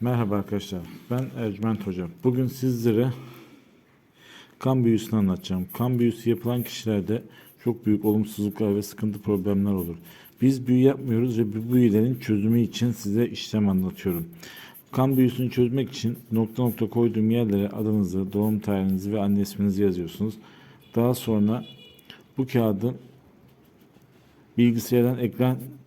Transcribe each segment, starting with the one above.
Merhaba arkadaşlar. Ben Ercüment Hoca. Bugün sizlere kan büyüsünü anlatacağım. Kan büyüsü yapılan kişilerde çok büyük olumsuzluklar ve sıkıntı problemler olur. Biz büyü yapmıyoruz ve bu büyülerin çözümü için size işlem anlatıyorum. Kan büyüsünü çözmek için nokta nokta koyduğum yerlere adınızı, doğum tarihinizi ve anne isminizi yazıyorsunuz. Daha sonra bu kağıdı bilgisayardan ekran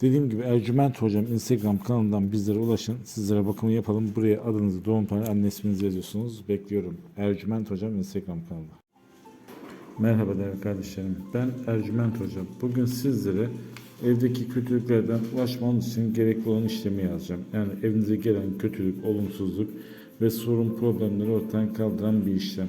Dediğim gibi Ercüment Hocam Instagram kanalından bizlere ulaşın. Sizlere bakımı yapalım. Buraya adınızı, doğum tarihi, anne isminizi yazıyorsunuz. Bekliyorum. Ercüment Hocam Instagram kanalı. Merhaba değerli kardeşlerim. Ben Ercüment Hocam. Bugün sizlere evdeki kötülüklerden ulaşmanız için gerekli olan işlemi yazacağım. Yani evinize gelen kötülük, olumsuzluk ve sorun problemleri ortadan kaldıran bir işlem.